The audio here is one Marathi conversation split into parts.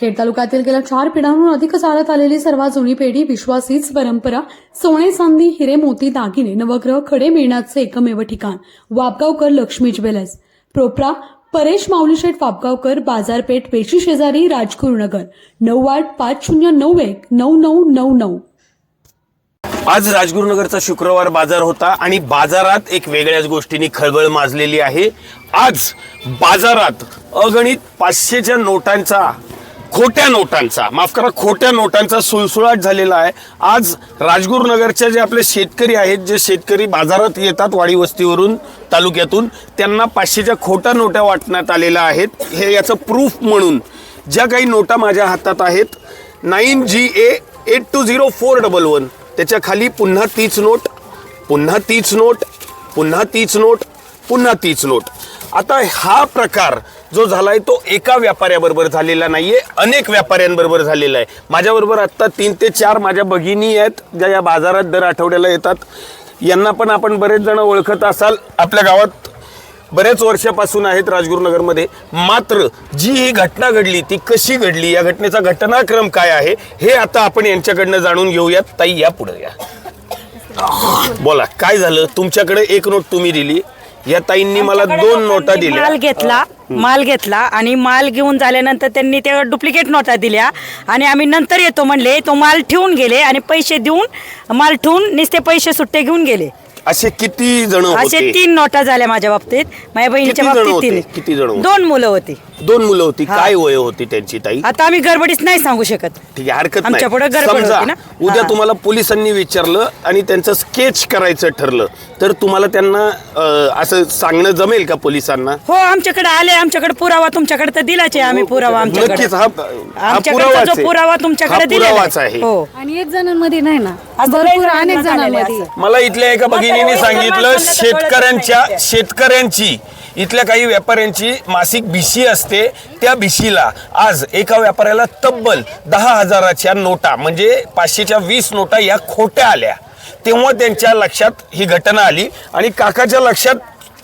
खेड तालुक्यातील गेल्या चार पिढ्यांहून अधिक चालत आलेली सर्वात जुनी पेढी विश्वासीच परंपरा सोने चांदी हिरे मोती दागिने नवग्रह खडे मिळण्याचे एकमेव ठिकाण वापगावकर लक्ष्मी ज्वेलर्स. प्रोप्रा परेश माऊलीशेठ वापगावकर बाजारपेठ पेशी शेजारी राजगुरुनगर. नऊ आठ पाच शून्य नऊ एक नऊ नऊ नऊ नऊ. आज राजगुरुनगरचा शुक्रवार बाजार होता आणि बाजारात एक वेगळ्याच गोष्टींनी खळबळ माजलेली आहे. आज बाजारात अगणित पाचशेच्या नोटांचा खोट्या नोटांचा माफ करा खोट्या नोटांचा सुळसुळाट झालेला आहे. आज राजगुरुनगरच्या जे आपले शेतकरी आहेत जे शेतकरी बाजारात येतात वाडी वस्तीवरून तालुक्यातून त्यांना पाचशेच्या खोट्या नोटा वाटण्यात आलेल्या आहेत. हे याचं प्रूफ म्हणून ज्या काही नोटा माझ्या हातात आहेत nine G A eight two zero four double one. त्याच्याखाली पुन्हा तीच नोट पुन्हा तीच नोट पुन्हा तीच नोट पुन्हा तीच नोट. आता हा प्रकार जो झालाय तो एका व्यापाऱ्याबरोबर झालेला नाहीये अनेक व्यापाऱ्यांबरोबर झालेला आहे. माझ्याबरोबर आत्ता तीन ते चार माझ्या भगिनी आहेत ज्या या बाजारात दर आठवड्याला येतात. यांना पण आपण बरेच जण ओळखत असाल. आपल्या गावात बऱ्याच वर्षापासून आहेत राजगुरुनगरमध्ये मात्र जी ही घटना घडली ती कशी घडली या घटनेचा घटनाक्रम काय आहे हे आता आपण यांच्याकडनं जाणून घेऊयात. ताई या पुढे या. बोला काय झालं? तुमच्याकडे एक नोट तुम्ही दिली. या ताईंनी मला दोन नोटा दिल्या. माल घेतला माल घेतला आणि माल घेऊन झाल्यानंतर त्यांनी त्या डुप्लिकेट नोटा दिल्या आणि आम्ही नंतर येतो म्हणले तो माल ठेवून गेले आणि पैसे देऊन माल ठेवून नुसते पैसे सुट्टे घेऊन गेले. असे किती जण असे होते तीन नोटा झाल्या माझ्या बाबतीत. माझ्या बहिणीच्या किती जण बाबतीत होते? किती जण होते? दोन मुलं होती. दोन मुलं होती. हा. काय वय होती त्यांची ताई? आता आम्ही गडबडीत नाही सांगू शकत. ठीक आहे हरकत आमच्या पुढे नाही गडबड समजा होती ना? उद्या हा. तुम्हाला पोलिसांनी विचारलं आणि त्यांचं स्केच करायचं ठरलं तर तुम्हाला त्यांना अं, असं सांगणं जमेल का पोलिसांना? हो आमच्याकडे आले. आमच्याकडे पुरावा तुमच्याकडे तर दिलाच आहे आम्ही पुरावा आमच्याकडे. नक्कीच हा हा आमच्याकडचा पुरावाच जो आहे. पुरावा तुमच्याकडे हा दिलेला आहे. पुरावाच आहे. हो. आणि एक जणांमध्ये नाही ना? भरपूर अनेक जणांमध्ये. मला इथल्या एका भगिनीने वयाच्या सांगितलं शेतकऱ्यांच्या. शेतकऱ्यांची इथल्या काही व्यापाऱ्यांची मासिक भिशी असते त्या भिशीला आज एका व्यापाऱ्याला तब्बल दहा हजाराच्या नोटा म्हणजे पाचशेच्या वीस नोटा या खोट्या आल्या तेव्हा त्यांच्या लक्षात ही घटना आली आणि काकाच्या लक्षात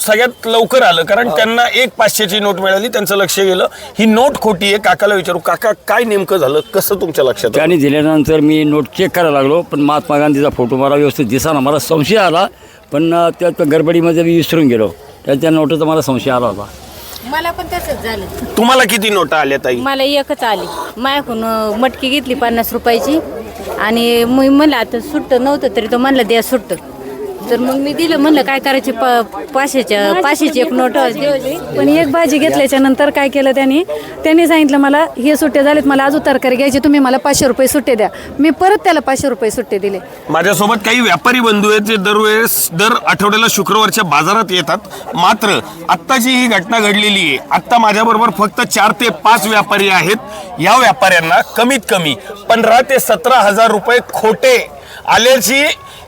सगळ्यात लवकर आलं. कारण त्यांना एक पाचशेची नोट मिळाली त्यांचं लक्ष गेलं. ही नोट खोटी आहे काकाला विचारू काका काय नेमकं झालं? कसं तुमच्या लक्षात आलं? त्यांनी दिल्यानंतर मी नोट चेक करायला लागलो पण महात्मा गांधीचा फोटो मला व्यवस्थित दिसाना मला संशय आला पण अं, त्यात गडबडीमध्ये मी विसरून गेलो. त्या त्या नोटाचा मला संशय आला होता. मला पण तसंच झालं. तुम्हाला किती नोटा आल्या ताई? मला एकच आली. माझ्याकडून अं, मटकी घेतली पन्नास रुपयाची. आणि मी म्हणलं आता सुट्ट नव्हतं तरी तो म्हणलं द्या सुट्ट. तर मग मी दिलं म्हणलं काय करायचे प पाचशेच्या पाचशेची एक नोट. पण एक भाजी घेतल्याच्या नंतर काय केलं त्यांनी? त्यांनी सांगितलं मला हे सुट्टे झालेत मला अजून तरकारी घ्यायची तुम्ही मला पाचशे रुपये सुट्टे द्या. मी परत त्याला पाचशे रुपये सुट्टे दिले. माझ्यासोबत काही व्यापारी बंधू आहेत जे दरवेळेस दर आठवड्याला शुक्रवारच्या बाजारात येतात. मात्र आत्ताची ही घटना घडलेली आहे. आत्ता माझ्याबरोबर फक्त चार ते पाच व्यापारी आहेत. या व्यापाऱ्यांना कमीत कमी पंधरा ते सतरा हजार रुपये खोटे आल्याची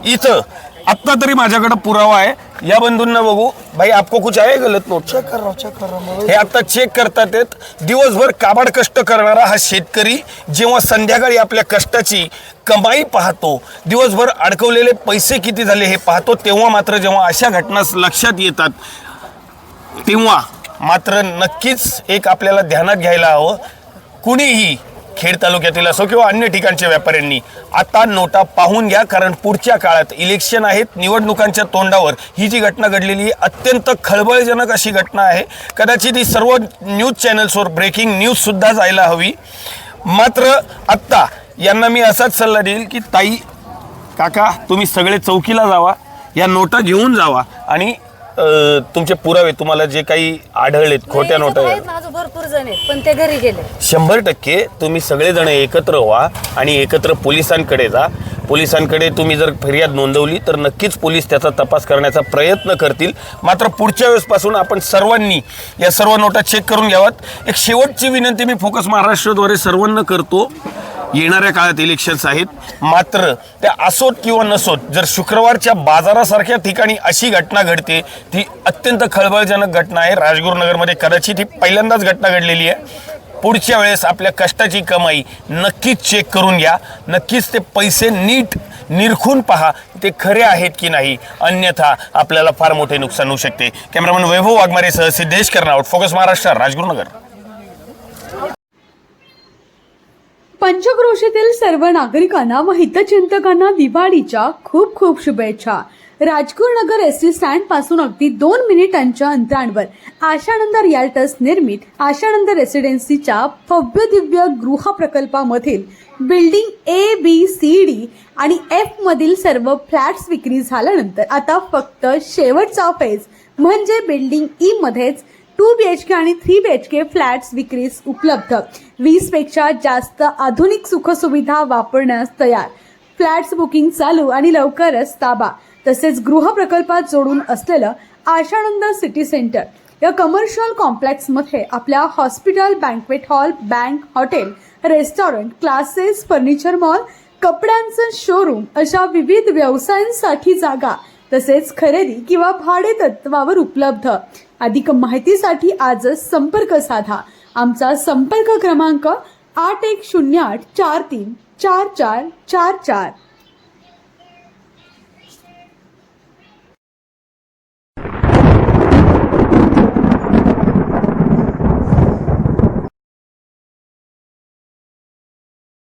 इथं आत्ता तरी माझ्याकडे पुरावा आहे. या बंधूंना बघू. भाई आपको कुछ आहे गलत? नोट चेक कर चेक कर हे. आता चेक करतात आहेत. दिवसभर काबाड कष्ट करणारा हा शेतकरी जेव्हा संध्याकाळी आपल्या कष्टाची कमाई पाहतो दिवसभर अडकवलेले पैसे किती झाले हे पाहतो तेव्हा मात्र जेव्हा अशा घटना लक्षात येतात तेव्हा मात्र नक्कीच एक आपल्याला ध्यानात घ्यायला हवं. कुणीही खेड तालुक्यातील असो किंवा अन्य ठिकाणच्या व्यापाऱ्यांनी आता नोटा पाहून घ्या कारण पुढच्या काळात इलेक्शन आहेत निवडणुकांच्या तोंडावर ही जी घटना घडलेली आहे अत्यंत खळबळजनक अशी घटना आहे. कदाचित ही सर्व न्यूज चॅनल्सवर ब्रेकिंग न्यूजसुद्धा जायला हवी. मात्र आत्ता यांना मी असाच सल्ला देईल की ताई काका तुम्ही सगळे चौकीला जावा या नोटा घेऊन जावा आणि अ, तुमचे पुरावे तुम्हाला जे काही आढळलेत खोट्या नोटा आहेत, भरपूर जण आहेत पण ते घरी गेले. शंभर टक्के तुम्ही सगळेजण एकत्र व्हा आणि एकत्र पोलिसांकडे जा. पोलिसांकडे तुम्ही जर फरियाद नोंदवली तर नक्कीच पोलीस त्याचा तपास करण्याचा प्रयत्न करतील. मात्र पुढच्या वेळेसपासून आपण सर्वांनी या सर्व नोटा चेक करून घ्यावात एक शेवटची विनंती मी फोकस महाराष्ट्रद्वारे सर्वांना करतो. येणाऱ्या काळात इलेक्शन्स आहेत. मात्र त्या असोत किंवा नसोत जर शुक्रवारच्या बाजारासारख्या ठिकाणी अशी घटना घडते ती अत्यंत खळबळजनक घटना आहे. राजगुरुनगरमध्ये कदाचित ही पहिल्यांदाच घटना घडलेली आहे. पुढच्या वेळेस आपल्या कष्टाची कमाई नक्कीच चेक करून घ्या. नक्कीच ते पैसे नीट निरखून पहा ते खरे आहेत की नाही. अन्यथा आपल्याला फार मोठे नुकसान होऊ शकते. कॅमेरामन वैभव वाघमारेसह सिद्धेश कर्नावट फोकस महाराष्ट्र राजगुरुनगर पंचक्रोशीतील सर्व नागरिकांना व हितचिंतकांना दिवाळीच्या खूप खूप शुभेच्छा. राजगुर नगर एस टी स्टँडपासून अगदी दोन मिनिटांच्या अंतरांवर आशानंद रियाल्टर्स निर्मित आशानंद रेसिडेन्सीच्या भव्य दिव्य गृह प्रकल्पामधील building A B C D आणि एफ मधील सर्व फ्लॅट्स विक्री झाल्यानंतर आता फक्त शेवटचा फेज म्हणजे बिल्डिंग ई मध्येच टू बी एच के आणि three B H K flats विक्रीस उपलब्ध. वीसपेक्षा जास्त आधुनिक सुखसुविधा वापरण्यास तयार. फ्लॅट्स बुकिंग चालू आणि लवकरच ताबा. तसेच गृह प्रकल्पात जोडून असलेलं आशानंद सिटी सेंटर. या कमर्शियल कॉम्प्लेक्समध्ये आपल्या hospital banquet hall bank hotel restaurant classes furniture mall कपड्यांचं शोरूम अशा विविध व्यवसायांसाठी जागा. तसेच खरेदी किंवा भाडे तत्वावर उपलब्ध. अधिक माहितीसाठी आजच संपर्क साधा. आमचा संपर्क क्रमांक आठ एक शून्य आठ चार तीन चार चार चार चार.